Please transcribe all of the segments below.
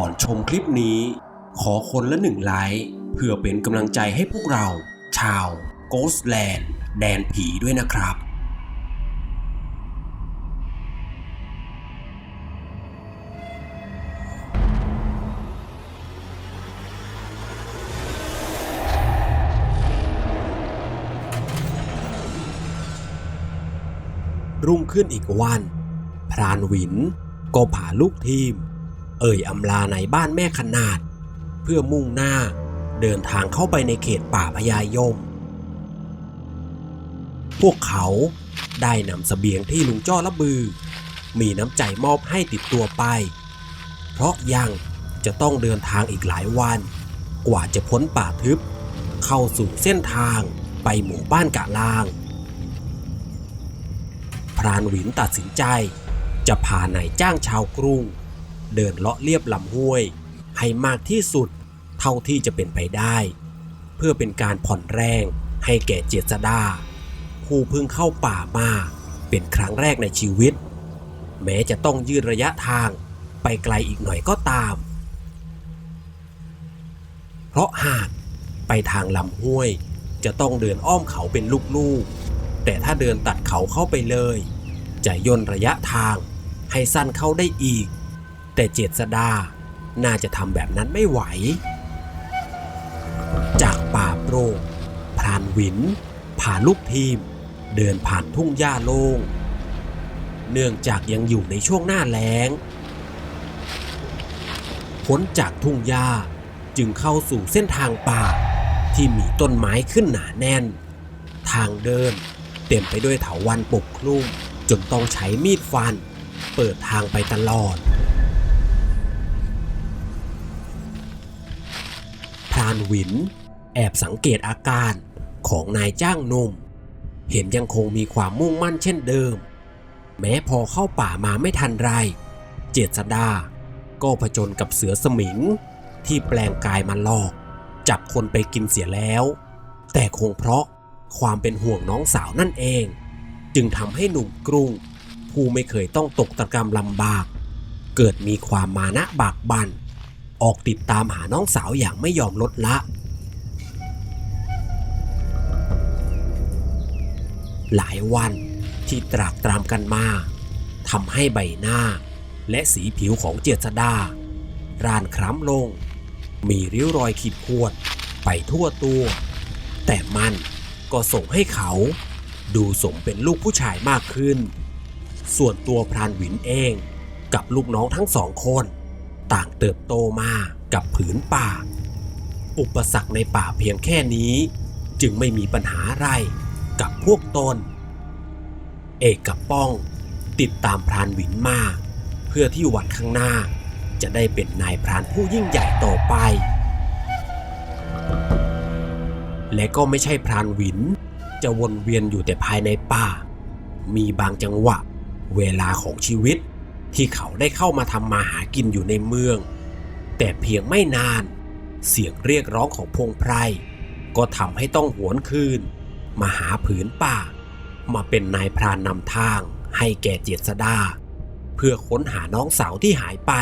ก่อนชมคลิปนี้ ขอคนละหนึ่งไลค์เพื่อเป็นกำลังใจให้พวกเรา ชาว Ghostland แดนผีด้วยนะครับรุ่งขึ้นอีกวัน พรานหวินก็พาลูกทีม เอ่ยอำลาในบ้านแม่ขนาด เพื่อมุ่งหน้าเดินทางเข้าไปในเขตป่าพญายม พวกเขาได้นำเสบียงที่ลุงจ้อละบือ มีน้ำใจมอบให้ติดตัวไป เพราะยังจะต้องเดินทางอีกหลายวัน กว่าจะพ้นป่าทึบ เข้าสู่เส้นทางไปหมู่บ้านกะลาง พรานหวินตัดสินใจ จะพานายจ้างชาวกรุง เดินเลาะเลียบลำห้วย ให้มากที่สุดเท่าที่จะเป็นไปได้ เพื่อเป็นการผ่อนแรงให้แก่เจษดา ผู้เพิ่งเข้าป่ามาเป็นครั้งแรกในชีวิต แม้จะต้องยืดระยะทางไปไกลอีกหน่อยก็ตาม เพราะหากไปทางลำห้วยจะต้องเดินอ้อมเขาเป็นลูกๆ แต่ถ้าเดินตัดเขาเข้าไปเลย จะย่นระยะทางให้สั้นเข้าได้อีก แต่เจษดาน่าจะทำแบบนั้นไม่ไหว จากป่าโปร่งพรานวินผ่านลูกทีม เดินผ่านทุ่งหญ้าโล่งเนื่องจากยังอยู่ในช่วงหน้าแล้ง พ้นจากทุ่งหญ้าจึงเข้าสู่เส้นทางป่าที่มีต้นไม้ขึ้นหนาแน่น ทางเดินเต็มไปด้วยเถาวัลย์ปกคลุมจนต้องใช้มีดฟัน เปิดทางไปตลอด พรานหวิน แอบสังเกตอาการของนายจ้างหนุ่ม เห็นยังคงมีความมุ่งมั่นเช่นเดิม แม้พอเข้าป่ามาไม่ทันไร เจษดา ก็ผจญกับเสือสมิง ที่แปลงกายมาหลอก จับคนไปกินเสียแล้ว แต่คงเพราะความเป็นห่วงน้องสาวนั่นเอง จึงทำให้หนุ่มกรุงผู้ไม่เคยต้องตกตะกรรมลำบาก เกิดมีความมานะบากบัน่น ออกติดตามหาน้องสาวอย่างไม่ยอมลดละ หลายวันที่ตรากตรามกันมาทำให้ใบหน้า และสีผิวของเจษดาร่านคล้ำลง มีริ้วรอยขีดข่วนไปทั่วตัว แต่มันก็ส่งให้เขาดูสมเป็นลูกผู้ชายมากขึ้น ส่วนตัวพรานหวินเองกับลูกน้องทั้งสองคน ต่างเติบโตมากับผืนป่า อุปสรรคในป่าเพียงแค่นี้ จึงไม่มีปัญหาอะไรกับพวกตน เอกกับป้องติดตามพรานหวินมาเพื่อที่วันข้างหน้าจะได้เป็นนายพรานผู้ยิ่งใหญ่ต่อไป และก็ไม่ใช่พรานหวิน จะวนเวียนอยู่แต่ภายในป่า มีบางจังหวะ เวลาของชีวิต ที่เขาได้เข้ามาทำมาหากินอยู่ในเมือง แต่เพียงไม่นาน เสียงเรียกร้องของพงไพรก็ทำให้ต้องหวนคืน มาหาผืนป่า มาเป็นนายพรานนำทางให้แก่เจษดา เพื่อค้นหาน้องสาวที่หายไป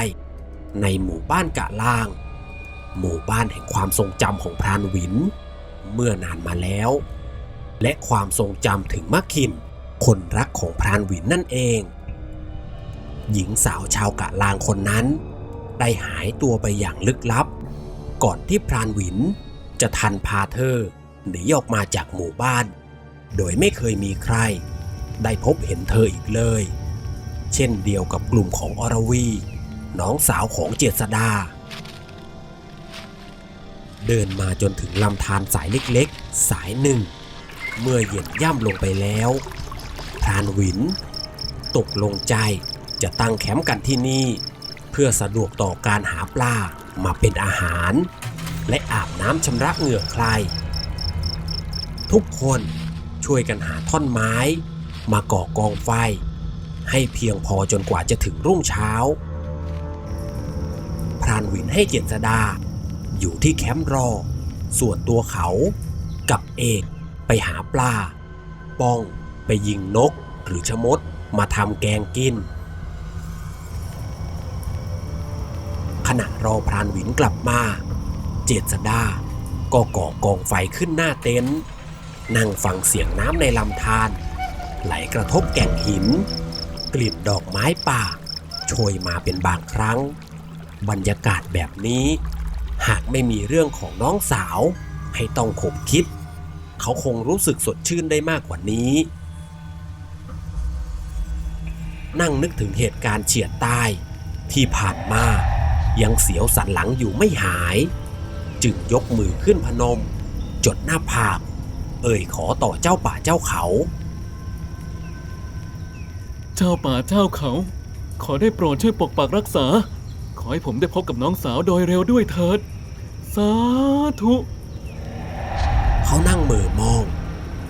ในหมู่บ้านกะล่าง หมู่บ้านแห่งความทรงจำของพรานวิน เมื่อนานมาแล้ว และความทรงจำถึงมักคินคนรักของพรานวินนั่นเอง หญิงสาวชาวกะลางคนนั้น ได้หายตัวไปอย่างลึกลับ ก่อนที่พรานหวินจะทันพาเธอหนีออกมาจากหมู่บ้าน โดยไม่เคยมีใคร ได้พบเห็นเธออีกเลย เช่นเดียวกับกลุ่มของอรวี น้องสาวของเจษดา เดินมาจนถึงลำธารสายเล็กๆ สายหนึ่ง เมื่อเหย็นย่ำลงไปแล้วพรานหวิน ตกลงใจ จะตั้งแคมป์กันที่นี่ เพื่อสะดวกต่อการหาปลามาเป็นอาหาร และอาบน้ำชำระเหงื่อใคร ทุกคนช่วยกันหาท่อนไม้ มาก่อกองไฟ ให้เพียงพอจนกว่าจะถึงรุ่งเช้า พรานหวินให้เจษดา อยู่ที่แคมป์รอ ส่วนตัวเขากับเอกไปหาปลา ป้องไปยิงนกหรือชมดมาทำแกงกิน ขณะรอพรานหวินกลับมา เจษดาก็ก่อกองไฟขึ้นหน้าเต็นท์นั่งฟังเสียงน้ำในลำธารไหลกระทบแก่งหิน กลิ่นดอกไม้ป่าโชยมาเป็นบางครั้ง บรรยากาศแบบนี้ หากไม่มีเรื่องของน้องสาวให้ต้องขบคิด เขาคงรู้สึกสดชื่นได้มากกว่านี้ นั่งนึกถึงเหตุการณ์เฉียดตายที่ผ่านมา ยังเสียวสันหลังอยู่ไม่หาย จึงยกมือขึ้นพนม จดหน้าผาก เอ่ยขอต่อเจ้าป่าเจ้าเขา เจ้าป่าเจ้าเขา ขอได้โปรดช่วยปกปักรักษา ขอให้ผมได้พบกับน้องสาวโดยเร็วด้วยเถิด สาธุ เขานั่งเหม่อมอง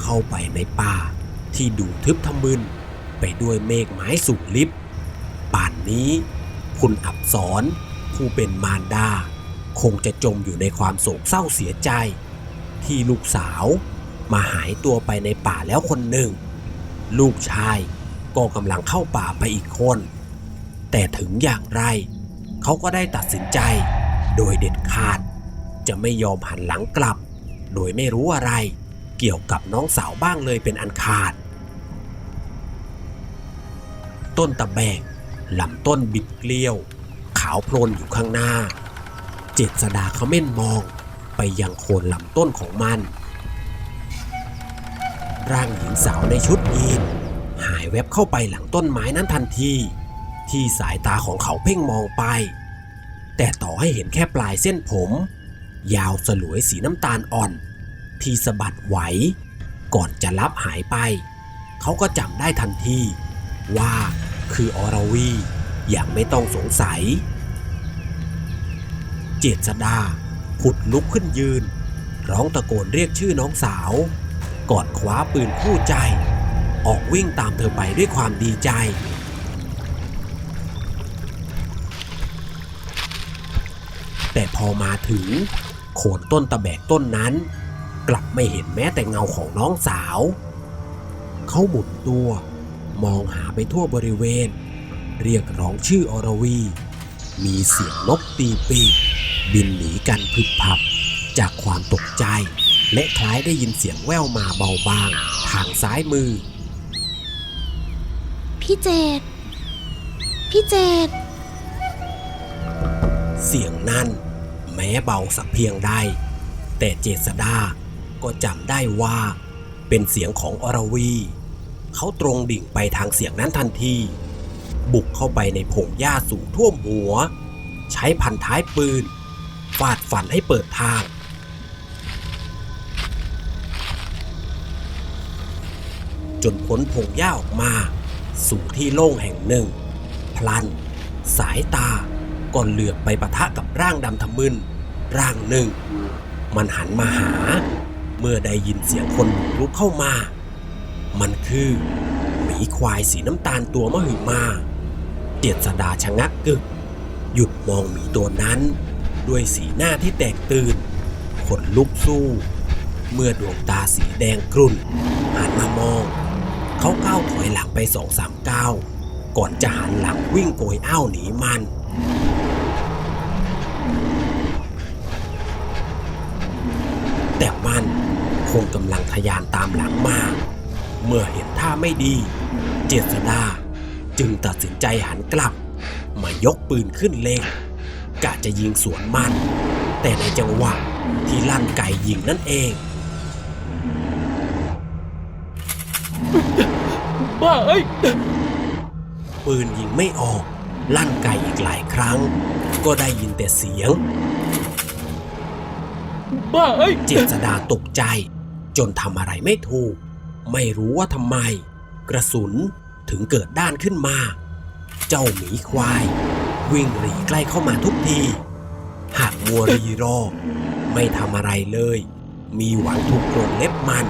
เข้าไปในป่าที่ดูทึบทะมึนไปด้วยเมฆไม้สูงลิบ ป่านนี้ คุณอับสร ผู้เป็นมารดา คงจะจมอยู่ในความโศกเศร้าเสียใจ ที่ลูกสาวมาหายตัวไปในป่าแล้วคนหนึ่ง ลูกชายก็กำลังเข้าป่าไปอีกคน แต่ถึงอย่างไร เขาก็ได้ตัดสินใจ โดยเด็ดขาด จะไม่ยอมหันหลังกลับ โดยไม่รู้อะไร เกี่ยวกับน้องสาวบ้างเลยเป็นอันขาด ต้นตะแบกลำต้นบิดเกลียวาวโพลนอยู่ข้างหน้า เจษดาเขาเม่นมองไปยังโคนลำต้นของมัน ร่างหญิงสาวในชุดยีนหายแวบเข้าไปหลังต้นไม้นั้นทันที ที่สายตาของเขาเพ่งมองไป แต่ต่อให้เห็นแค่ปลายเส้นผม ยาวสลวยสีน้ำตาลอ่อน ที่สะบัดไหว ก่อนจะลับหายไป เขาก็จำได้ทันที ว่าคืออรวีอย่างไม่ต้องสงสัย จษดาผุดลุกขึ้นยืน ร้องตะโกนเรียกชื่อน้องสาวกอนคว้าปืนคู่ใจ ออกวิ่งตามเธอไปด้วยความดีใจ แต่พอมาถึง โคนต้นตะแบกต้นนั้น กลับไม่เห็นแม้แต่เงาของน้องสาว เขาหมุนตัว มองหาไปทั่วบริเวณ เรียกร้องชื่ออรวี มีเสียงนกตีปีก บินหนีกันพึบพับ จากความตกใจ และคล้ายได้ยินเสียงแว่วมาเบาบาง ทางซ้ายมือ พี่เจดพี่เจดเสียงนั้นแม้เบาสักเพียงใดแต่เจษดาก็จำได้ว่า เป็นเสียงของอรวี เขาตรงดิ่งไปทางเสียงนั้นทันที บุกเข้าไปในพงหญ้าสูงท่วมหัว ใช้พันท้ายปืน ฟาดฟันให้เปิดทาง จนพ้นพงหญ้าออกมา สู่ที่โล่งแห่งหนึ่ง พลัน สายตาก่อนเหลือบไปปะทะกับร่างดำทะมึนร่างหนึ่ง มันหันมาหา เมื่อได้ยินเสียงคนบุกรุกเข้ามา มันคือหมีควายสีน้ำตาลตัวมหึมาเจษดาชะงักกึก หยุดมองหมีตัวนั้น ด้วยสีหน้าที่แตกตื่นขนลุกสู้ เมื่อดวงตาสีแดงกรุ่นหันมามอง เขาก้าวถอยหลังไปสองสามก้าวก่อนจะหันหลังวิ่งโกยอ้าวหนีมันแต่มันคงกำลังทะยานตามหลังมา เมื่อเห็นท่าไม่ดี เจษดาจึงตัดสินใจหันกลับ มายกปืนขึ้นเล็งกะจะยิงสวนมัน แต่ในจังหวะที่ลั่นไก่ยิงนั่นเอง บ้าเอ้ยปืนยิงไม่ออก ลั่นไกอีกหลายครั้ง ก็ได้ยินแต่เสียง บ้าเอ้ยเจษดาตกใจ จนทำอะไรไม่ถูก ไม่รู้ว่าทำไม กระสุนถึงเกิดด้านขึ้นมา เจ้าหมีควาย วิ่งหรีใกล้เข้ามาทุกที หากมัวรีรอ ไม่ทำอะไรเลย มีหวังถูกกรงเล็บมัน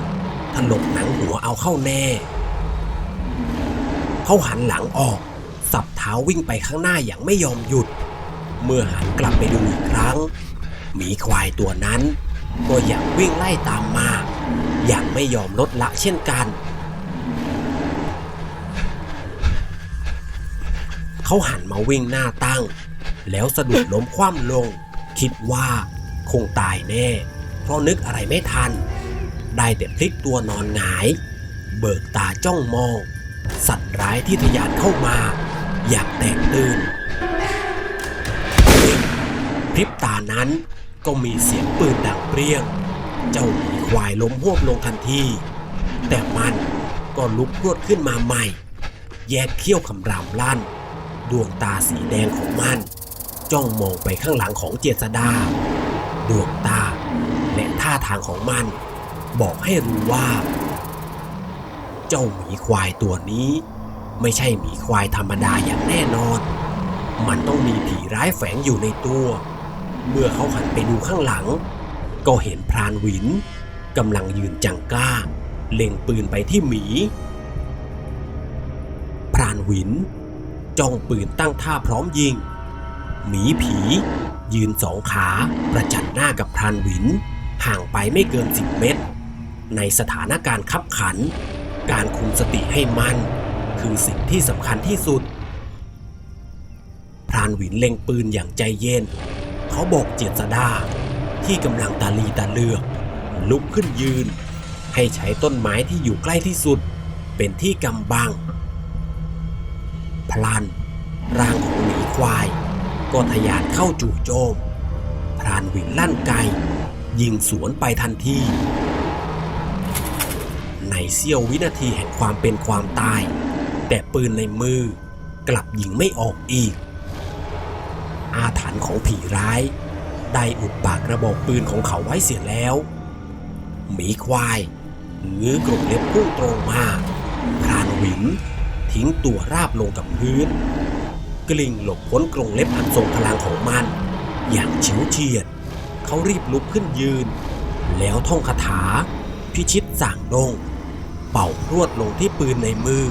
ถลกหนังหัวเอาเข้าแน่ เขาหันหลังออก สับเท้าวิ่งไปข้างหน้าอย่างไม่ยอมหยุด เมื่อหันกลับไปดูอีกครั้ง หมีควายตัวนั้น ก็ยังวิ่งไล่ตามมา อย่างไม่ยอมลดละเช่นกัน เขาหันมาวิ่งหน้าตั้ง แล้วสะดุดล้มคว่ำลง คิดว่าคงตายแน่ เพราะนึกอะไรไม่ทัน ได้แต่พลิกตัวนอนหงาย เบิกตาจ้องมอง สัตว์ร้ายที่ทะยานเข้ามา อยากแตกตื่นพริบตานั้นก็มีเสียงปืนดังเปรี้ยง เจ้าหมีควายล้มหวบลงทันที แต่มันก็ลุกพรวดขึ้นมาใหม่ แยกเขี้ยวคำรามลั่น ดวงตาสีแดงของมัน จ้องมองไปข้างหลังของเจษดา ดวงตา และท่าทางของมัน บอกให้รู้ว่า เจ้าหมีควายตัวนี้ ไม่ใช่หมีควายธรรมดาอย่างแน่นอน มันต้องมีผีร้ายแฝงอยู่ในตัว เมื่อเขาหันไปดูข้างหลัง ก็เห็นพรานวินกำลังยืนจังก้า เล็งปืนไปที่หมี พรานวิน จ้องปืนตั้งท่าพร้อมยิง หมีผี ยืนสองขาประจันหน้ากับพรานหวิน ห่างไปไม่เกินสิบเมตร ในสถานการณ์ขับขัน การคุมสติให้มั่นคือสิ่งที่สำคัญที่สุด พรานหวินเล็งปืนอย่างใจเย็น เขาบอกเจษดาที่กำลังตาลีตาเลือก ลุกขึ้นยืน ให้ใช้ต้นไม้ที่อยู่ใกล้ที่สุด เป็นที่กำบัง พลัน ร่างของหมีควาย ก็ทะยานเข้าจู่โจม พรานวินลั่นไกยิงสวนไปทันที ในเสี้ยววินาทีแห่งความเป็นความตาย แต่ปืนในมือกลับยิงไม่ออกอีก อาถรรพ์ของผีร้าย ได้อุดปากกระบอกปืนของเขาไว้เสียแล้ว หมีควาย งื้อกรงเล็บพุ่งตรงมาพรานหวิน ทิ้งตัวราบลงกับพื้น กลิ้งหลบพ้นกรงเล็บอันทรงพลังของมัน อย่างเฉิวเฉียด เขารีบลุกขึ้นยืน แล้วท่องคาถา พิชิตสั่งดง เป่าพรวดลงที่ปืนในมือ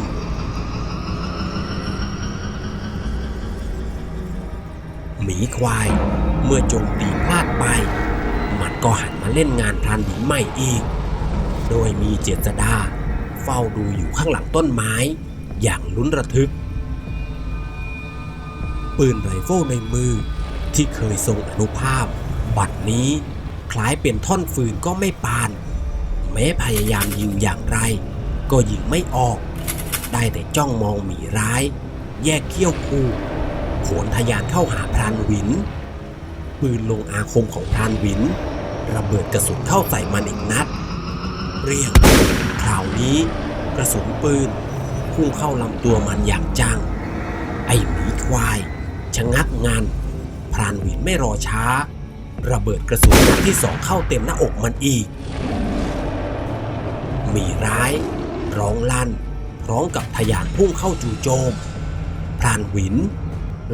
หมีควาย เมื่อโจมตีพลาดไป มันก็หันมาเล่นงานพรานหญิงใหม่อีก โดยมีเจษดาเฝ้าดูอยู่ข้างหลังต้นไม้ อย่างลุ้นระทึก ปืนไรเฟิลในมือที่เคยทรงอนุภาพ บัดนี้คล้ายเป็นท่อนฟืนก็ไม่ปาน แม้พยายามยิงอย่างไร ก็ยิงไม่ออก ได้แต่จ้องมองหมีร้าย แยกเขี้ยวคู่โขนทะยานเข้าหาพรานวิน ปืนลงอาคมของพรานวิน ระเบิดกระสุนเข้าใส่มันอีกนัด เรียงคราวนี้ กระสุนปืน พุ่งเข้าลำตัวมันอย่างจัง ไอ้หมีควาย ชะงักงาน พรานหวินไม่รอช้า ระเบิดกระสุนนัดที่สองเข้าเต็มหน้าอกมันอีกมีร้าย ร้องลั่น พร้อมกับทะยานพุ่งเข้าจู่โจม พรานหวิน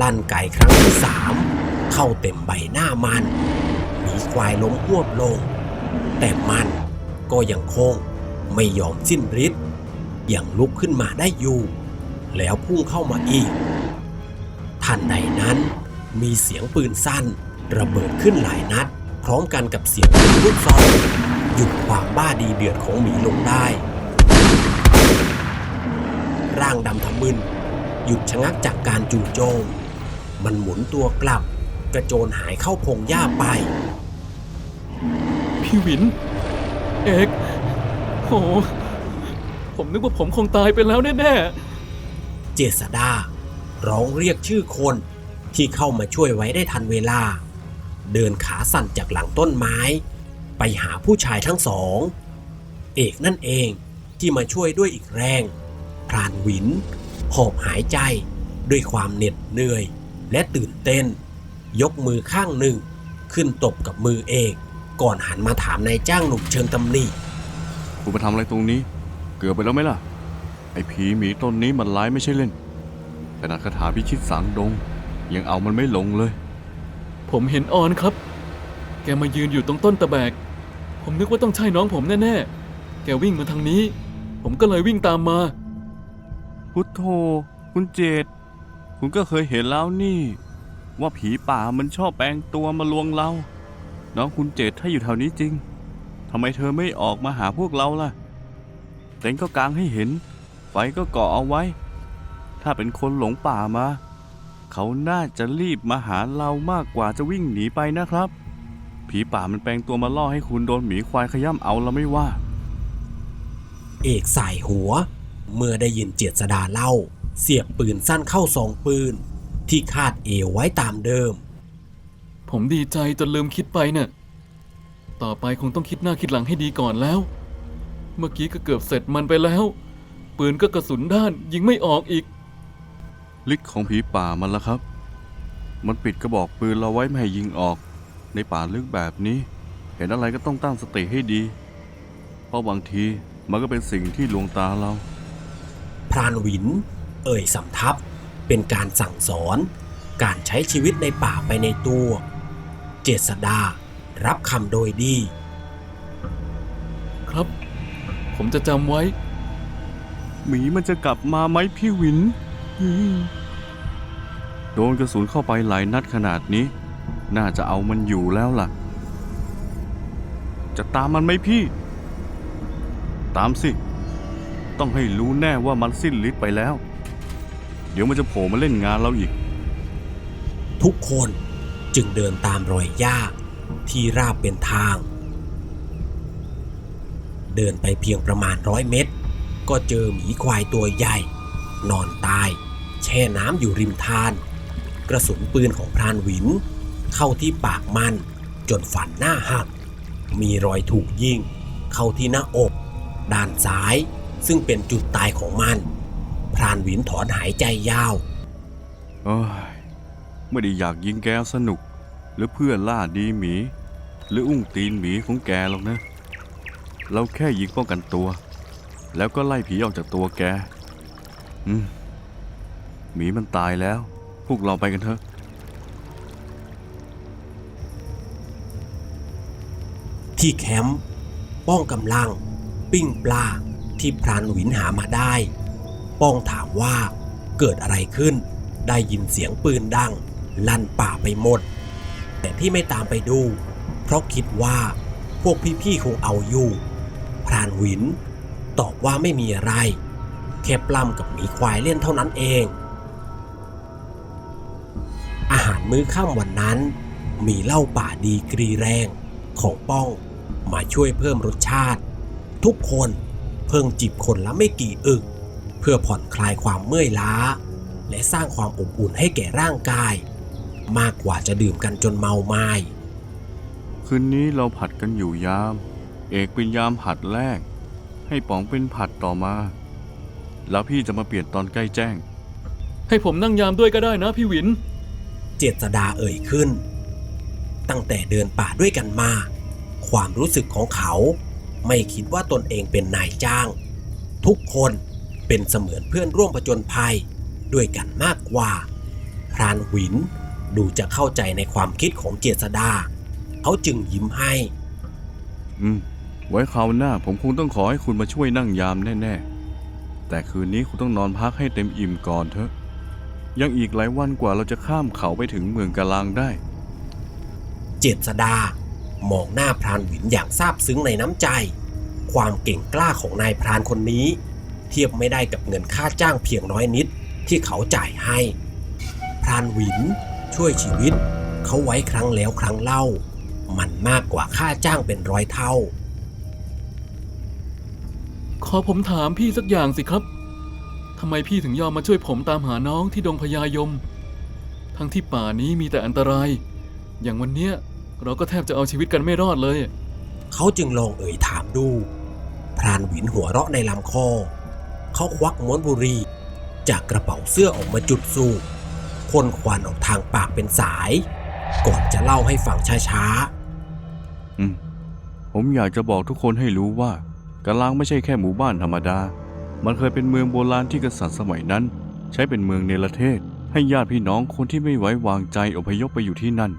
ลั่นไก่ครั้งที่สามเข้าเต็มใบหน้ามัน หมีควายล้มหวบลง แต่มันก็ยังคงไม่ยอมสิ้นฤทธิ์ ยังลุกขึ้นมาได้อยู่ แล้วพุ่งเข้ามาอีก ทันใดนั้น มีเสียงปืนสั้น ระเบิดขึ้นหลายนัด พร้อมกันกับเสียงปืนลูกซองหยุดความบ้าดีเดือดของหมีลงได้ ร่างดำทะมึนหยุดชะงักจากการจู่โจม มันหมุนตัวกลับ กระโจนหายเข้าพงหญ้าไป พี่วิน เอกโห ผมนึกว่าผมคงตายไปแล้วแน่เจษดาร้องเรียกชื่อคนที่เข้ามาช่วยไว้ได้ทันเวลา เดินขาสั่นจากหลังต้นไม้ ไปหาผู้ชายทั้งสอง เอกนั่นเองที่มาช่วยด้วยอีกแรง พรานหวิน หอบหายใจด้วยความเหน็ดเหนื่อยและตื่นเต้น ยกมือข้างหนึ่ง ขึ้นตบกับมือเอก ก่อนหันมาถามนายจ้างหนุ่มเชิงตำหนิคุณมาทำอะไรตรงนี้ เกือบไปแล้วไหมล่ะ ไอ้ผีหมีต้นนี้มันร้ายไม่ใช่เล่นขนาดคาถาพิชิตสางดง ยังเอามันไม่ลงเลยๆผมเห็นออนครับ แกมายืนอยู่ตรงต้นตะแบก ผมนึกว่าต้องใช่น้องผมแน่ๆ แกวิ่งมาทางนี้ ผมก็เลยวิ่งตามมา พุทโธ คุณเจต คุณก็เคยเห็นแล้วนี่ ว่าผีป่ามันชอบแปลงตัวมาลวงเรา น้องคุณเจตถ้าอยู่แถวนี้จริงทำไมเธอไม่ออกมาหาพวกเราล่ะ เต็นท์ก็กางให้เห็น ไฟก็ก่อเอาไว้ ถ้าเป็นคนหลงป่ามา เขาน่าจะรีบมาหาเรามากกว่าจะวิ่งหนีไปนะครับ ผีป่ามันแปลงตัวมาล่อให้คุณโดนหมีควายขย้ำเอาเราไม่ว่า เอกสายหัว เมื่อได้ยินเจษดาเล่า เสียบปืนสั้นเข้าซองปืน ที่คาดเอวไว้ตามเดิม ผมดีใจจนลืมคิดไปเนะ่ะต่อไปคงต้องคิดหน้าคิดหลังให้ดีก่อนแล้ว เมื่อกี้ก็เกือบเสร็จมันไปแล้ว ปืนก็กระสุนด้านยิงไม่ออกอีกฤทธิ์ของผีป่ามันละครับ มันปิดกระบอกปืนเราไว้ไม่ให้ยิงออก ในป่าลึกแบบนี้ เห็นอะไรก็ต้องตั้งสติให้ดี เพราะบางทีมันก็เป็นสิ่งที่ลวงตาเรา พรานหวิน เอ่ยสำทับ เป็นการสั่งสอน การใช้ชีวิตในป่าไปในตัว เจษดารับคำโดยดีครับ ผมจะจำไว้ หมีมันจะกลับมาไหมพี่วินอืมโดนกระสุนเข้าไปหลายนัดขนาดนี้ น่าจะเอามันอยู่แล้วล่ะ จะตามมันไหมพี่ ตามสิ ต้องให้รู้แน่ว่ามันสิ้นฤทธิ์ไปแล้ว เดี๋ยวมันจะโผล่มาเล่นงานเราอีก ทุกคนจึงเดินตามรอยหญ้าที่ราบเป็นทาง เดินไปเพียงประมาณร้อยเมตร ก็เจอหมีควายตัวใหญ่ นอนตาย แช่น้ำอยู่ริมทาน กระสุนปืนของพรานหวิน เข้าที่ปากมันจนฝันหน้าหัก มีรอยถูกยิงเข้าที่หน้าอก ด้านซ้ายซึ่งเป็นจุดตายของมัน พรานหวินถอนหายใจยาวเอ้ยไม่ได้อยากยิงแกสนุก หรือเพื่อล่าดีหมี หรืออุ้งตีนหมีของแกหรอกนะ เราแค่ยิงป้องกันตัว แล้วก็ไล่ผีออกจากตัวแก อืม หมีมันตายแล้ว พวกเราไปกันเถอะ ที่แคมป์ป้องกำลัง ปิ้งปลาที่พรานหวินหามาได้ ป้องถามว่าเกิดอะไรขึ้น ได้ยินเสียงปืนดัง ลั่นป่าไปหมด แต่ที่ไม่ตามไปดู เพราะคิดว่าพวกพี่ๆคงเอาอยู่ พรานวิน ตอบว่าไม่มีอะไร แค่ปล้ำกับหมีควายเล่นเท่านั้นเอง อาหารมื้อค่ำวันนั้น มีเหล้าป่าดีกรีแรงของป้องมาช่วยเพิ่มรสชาติ ทุกคนเพิ่งจิบคนละไม่กี่อึก เพื่อผ่อนคลายความเมื่อยล้า และสร้างความอบอุ่นให้แก่ร่างกาย มากกว่าจะดื่มกันจนเมาไม้คืนนี้เราผัดกันอยู่ยาม เอกเป็นยามผัดแรก ให้ป๋องเป็นผัดต่อมา แล้วพี่จะมาเปลี่ยนตอนใกล้แจ้ง ให้ผมนั่งยามด้วยก็ได้นะพี่หวิน เจษดาเอ่ยขึ้น ตั้งแต่เดินป่าด้วยกันมา ความรู้สึกของเขาไม่คิดว่าตนเองเป็นนายจ้าง ทุกคนเป็นเสมือนเพื่อนร่วมผจญภัยด้วยกันมากกว่า พรานหวินดูจะเข้าใจในความคิดของเจษดา เขาจึงยิ้มให้ อืม ไว้คราวหน้าผมคงต้องขอให้คุณมาช่วยนั่งยามแน่ๆ แต่คืนนี้คุณต้องนอนพักให้เต็มอิ่มก่อนเถอะ ยังอีกหลายวันกว่าเราจะข้ามเขาไปถึงเมืองกะลางได้ เจษดามองหน้าพรานหวินอย่างซาบซึ้งในน้ำใจ ความเก่งกล้าของนายพรานคนนี้ เทียบไม่ได้กับเงินค่าจ้างเพียงน้อยนิดที่เขาจ่ายให้ พรานหวินช่วยชีวิต เขาไว้ครั้งแล้วครั้งเล่า มันมากกว่าค่าจ้างเป็นร้อยเท่า อผมถามพี่สักอย่างสิครับทำไมพี่ถึงยอมมาช่วยผมตามหาน้องที่ดงพญายม ทั้งที่ป่านี้มีแต่อันตราย อย่างวันเนี้ยเราก็แทบจะเอาชีวิตกันไม่รอดเลย เขาจึงลองเอ่ยถามดู พรานหวินหัวเราะในลำคอ เขาควักม้วนบุหรี่จากกระเป๋าเสื้อออกมาจุดสูบพ่นควันออกทางปากเป็นสาย ก่อนจะเล่าให้ฟังช้าอืมผมอยากจะบอกทุกคนให้รู้ว่า กะลางไม่ใช่แค่หมู่บ้านธรรมดา มันเคยเป็นเมืองโบราณที่กษัตริย์สมัยนั้น ใช้เป็นเมืองเนรเทศ ให้ญาติพี่น้องคนที่ไม่ไว้วางใจอพยพไปอยู่ที่นั่น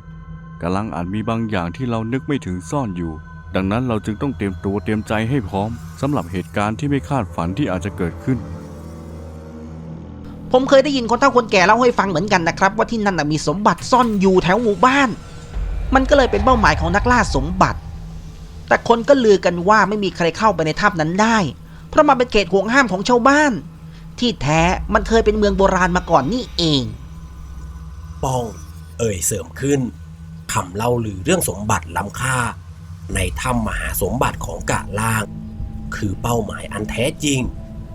กะลังอาจมีบางอย่างที่เรานึกไม่ถึงซ่อนอยู่ ดังนั้นเราจึงต้องเตรียมตัวเตรียมใจให้พร้อมสำหรับเหตุการณ์ที่ไม่คาดฝันที่อาจจะเกิดขึ้นผมเคยได้ยินคนเฒ่าคนแก่เล่าให้ฟังเหมือนกันนะครับ ว่าที่นั่นมีสมบัติซ่อนอยู่แถวหมู่บ้าน มันก็เลยเป็นเป้าหมายของนักล่าสมบัติ แต่คนก็ลือกันว่าไม่มีใครเข้าไปในถ้ำนั้นได้ เพราะมันเป็นเขตห่วงห้ามของชาวบ้าน ที่แท้มันเคยเป็นเมืองโบราณมาก่อนนี่เอง ป้อง เอ่ยเสริมขึ้นคำเล่าลือเรื่องสมบัติล้ำค่า ในถ้ำมหาสมบัติของกะล่าง คือเป้าหมายอันแท้จริง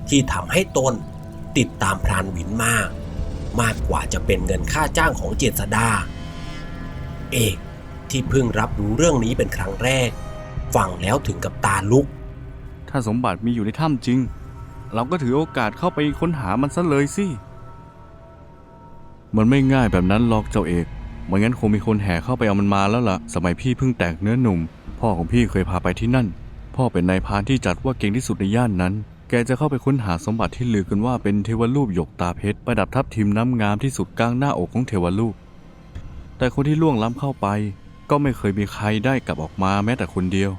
ที่ทำให้ตนติดตามพรานวินมาก มากกว่าจะเป็นเงินค่าจ้างของเจษดา เอกที่เพิ่งรับรู้เรื่องนี้เป็นครั้งแรก ฟังแล้วถึงกับตาลุก ถ้าสมบัติมีอยู่ในถ้ำจริง เราก็ถือโอกาสเข้าไปค้นหามันซะเลยสิ มันไม่ง่ายแบบนั้นหรอกเจ้าเอกไม่งั้นคงมีคนแห่เข้าไปเอามันมาแล้วล่ะ สมัยพี่เพิ่งแตกเนื้อหนุ่ม พ่อของพี่เคยพาไปที่นั่น พ่อเป็นนายพรานที่จัดว่าเก่งที่สุดในย่านนั้น แกจะเข้าไปค้นหาสมบัติที่ลือกันว่าเป็นเทวรูปหยกตาเพชรประดับทับทิมน้ำงามที่สุดกลางหน้าอกของเทวรูป แต่คนที่ล่วงล้ำเข้าไป ก็ไม่เคยมีใครได้กลับออกมาแม้แต่คนเดียว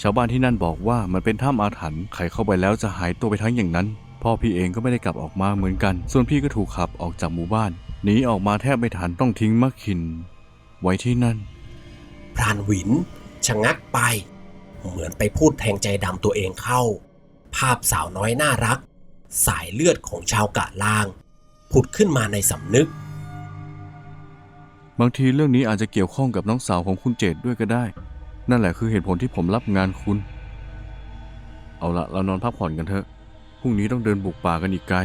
ชาวบ้านที่นั่นบอกว่ามันเป็นถ้ำอาถรรพ์ใครเข้าไปแล้วจะหายตัวไปทั้งอย่างนั้น พ่อพี่เองก็ไม่ได้กลับออกมาเหมือนกัน ส่วนพี่ก็ถูกขับออกจากหมู่บ้านหนีออกมาแทบไม่ทันต้องทิ้งมะขิน ไว้ที่นั่น พรานหวินชะงักไป เหมือนไปพูดแทงใจดำตัวเองเข้า ภาพสาวน้อยน่ารัก สายเลือดของชาวกะลาง ผุดขึ้นมาในสำนึก บางทีเรื่องนี้อาจจะเกี่ยวข้องกับน้องสาวของคุณเจดด้วยก็ได้ นั่นแหละคือเหตุผลที่ผมรับงานคุณ เอาละเรานอนพักผ่อนกันเถอะ พรุ่งนี้ต้องเดินบุกป่ากันอีกไกล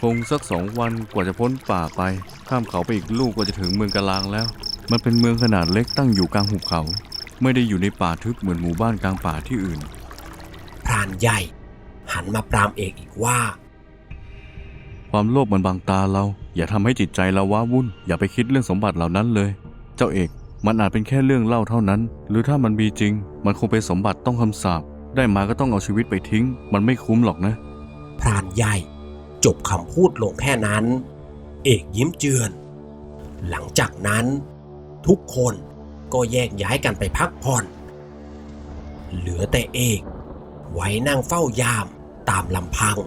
คงสักสองวันกว่าจะพ้นป่าไป ข้ามเขาไปอีกลูกก็จะถึงเมืองกะลางแล้ว มันเป็นเมืองขนาดเล็กตั้งอยู่กลางหุบเขา ไม่ได้อยู่ในป่าทึบเหมือนหมู่บ้านกลางป่าที่อื่น พรานใหญ่ หันมาปรามเอกอีกว่า ความโลภมันบังตาเรา อย่าทำให้จิตใจเราว้าวุ่น อย่าไปคิดเรื่องสมบัติเหล่านั้นเลย เจ้าเอกมันอาจเป็นแค่เรื่องเล่าเท่านั้น หรือถ้ามันมีจริง มันคงเป็นสมบัติต้องคำสาปได้มาก็ต้องเอาชีวิตไปทิ้ง มันไม่คุ้มหรอกนะ พรานใหญ่ จบคำพูดลงแค่นั้น เอกยิ้มเจือน หลังจากนั้น ทุกคนก็แยกย้ายกันไปพักผ่อน เหลือแต่เอก ไว้นั่งเฝ้ายามตามลำพัง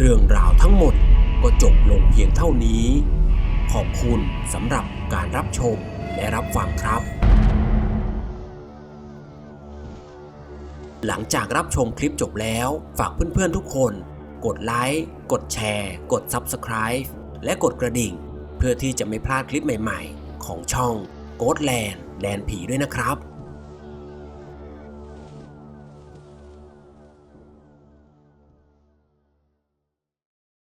เรื่องราวทั้งหมดก็จบลงเพียงเท่านี้ ขอบคุณสำหรับการรับชมและรับฟังครับ หลังจากรับชมคลิปจบแล้ว ฝากเพื่อนๆทุกคน กดไลค์กดแชร์ กด Subscribe และกดกระดิ่ง เพื่อที่จะไม่พลาดคลิปใหม่ๆ ของช่อง g h o s t Land แลนผีด้วยนะครับ